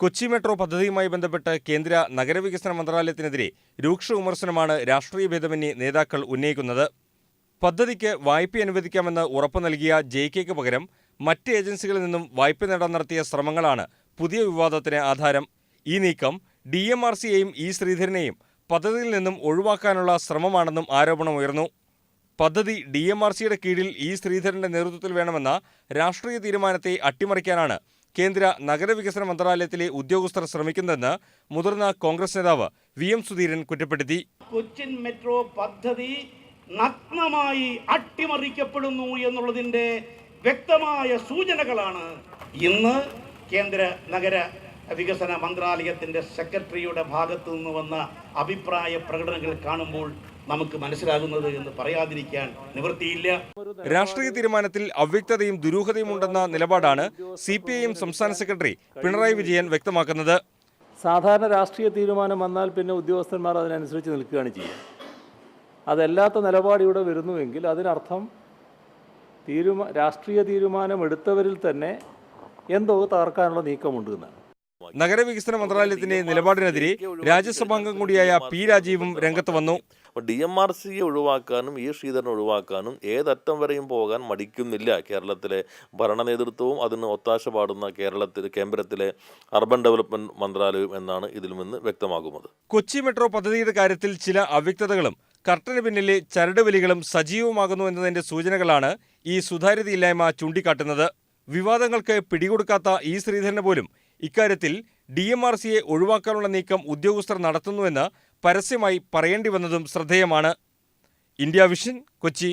Kochi metro പദ്ധതിയുമായി ബന്ധപ്പെട്ട് കേന്ദ്ര നഗരവികസന മന്ത്രാലയത്തിനെതിരെ രൂക്ഷ വിമർശനമാണ് രാഷ്ട്രീയ ഭേദമന്യേ നേതാക്കൾ ഉന്നയിക്കുന്നത്. പദ്ധതിക്ക് വായ്പ അനുവദിക്കാമെന്ന് ഉറപ്പു നൽകിയ ജെ കെക്ക് പകരം മറ്റ് ഏജൻസികളിൽ നിന്നും വായ്പ നേടാൻ നടത്തിയ ശ്രമങ്ങളാണ് പുതിയ വിവാദത്തിന് ആധാരം. ഈ നീക്കം ഡി എം ആർ സിയെയും ഇ ശ്രീധരനെയും പദ്ധതിയിൽ നിന്നും ഒഴിവാക്കാനുള്ള ശ്രമമാണെന്നും ആരോപണമുയർന്നു. പദ്ധതി ഡി എം ആർ സിയുടെ കീഴിൽ ഇ ശ്രീധരന്റെ നേതൃത്വത്തിൽ വേണമെന്ന രാഷ്ട്രീയ തീരുമാനത്തെ അട്ടിമറിക്കാനാണ് കേന്ദ്ര നഗരവികസന മന്ത്രാലയത്തിലെ ഉദ്യോഗസ്ഥർ ശ്രമിക്കുന്നതെന്ന് മുതിർന്ന കോൺഗ്രസ് നേതാവ് വി എം സുധീരൻ കുറ്റപ്പെടുത്തി. കൊച്ചിൻ മെട്രോ പദ്ധതി നഗ്നമായി അട്ടിമറിക്കപ്പെടുന്നു എന്നുള്ളതിന്റെ വ്യക്തമായ സൂചനകളാണ് ഇന്ന് കേന്ദ്ര നഗര വികസന മന്ത്രാലയത്തിന്റെ സെക്രട്ടറിയുടെ ഭാഗത്തു നിന്ന് വന്ന അഭിപ്രായ പ്രകടനങ്ങൾ കാണുമ്പോൾ നമുക്ക് മനസ്സിലാകുന്നത് എന്ന് പറയാതിരിക്കാൻ നിവൃത്തിയില്ല. രാഷ്ട്രീയ തീരുമാനത്തിൽ അവ്യക്തതയും ദുരൂഹതയും ഉണ്ടെന്ന നിലപാടാണ് സി പി ഐ എം സംസ്ഥാന സെക്രട്ടറി പിണറായി വിജയൻ വ്യക്തമാക്കുന്നത്. സാധാരണ രാഷ്ട്രീയ തീരുമാനം വന്നാൽ പിന്നെ ഉദ്യോഗസ്ഥന്മാർ അതിനനുസരിച്ച് നിൽക്കുകയാണ് ചെയ്യുക. അതല്ലാത്ത നിലപാട് ഇവിടെ വരുന്നുവെങ്കിൽ അതിനർത്ഥം തീരുമാ രാഷ്ട്രീയ തീരുമാനം എടുത്തവരിൽ തന്നെ എന്തോ തകർക്കാനുള്ള നീക്കമുണ്ട് എന്നാണ്. നഗരവികസന മന്ത്രാലയത്തിന്റെ നിലപാടിനെതിരെ രാജ്യസഭാംഗം കൂടിയായ പി രാജീവും രംഗത്ത് വന്നു. ഡി എം ആർ സിയെ ഒഴിവാക്കാനും ഈ ശ്രീധരനെ ഒഴിവാക്കാനും ഏതറ്റം വരെയും പോകാൻ മടിക്കുന്നില്ല കേരളത്തിലെ ഭരണ നേതൃത്വവും അതിന് ഒത്താശ പാടുന്ന കേരളത്തിൽ കേന്ദ്രത്തിലെ അർബൻ ഡെവലപ്മെന്റ് മന്ത്രാലയവും എന്നാണ് ഇതിൽ നിന്ന് വ്യക്തമാകുന്നത്. കൊച്ചി മെട്രോ പദ്ധതിയുടെ കാര്യത്തിൽ ചില അവ്യക്തതകളും കർട്ടന് പിന്നിലെ ചരടുവലികളും സജീവമാകുന്നു എന്നതിന്റെ സൂചനകളാണ് ഈ സുതാര്യതയില്ലായ്മ ചൂണ്ടിക്കാട്ടുന്നത്. വിവാദങ്ങൾക്ക് പിടികൊടുക്കാത്ത ഈ ശ്രീധരന് പോലും ഇക്കാര്യത്തിൽ ഡി എം ആർ സിയെ ഒഴിവാക്കാനുള്ള നീക്കം ഉദ്യോഗസ്ഥർ നടത്തുന്നുവെന്ന് പരസ്യമായി പറയേണ്ടി വന്നതും ശ്രദ്ധേയമാണ്. India vision Kochi.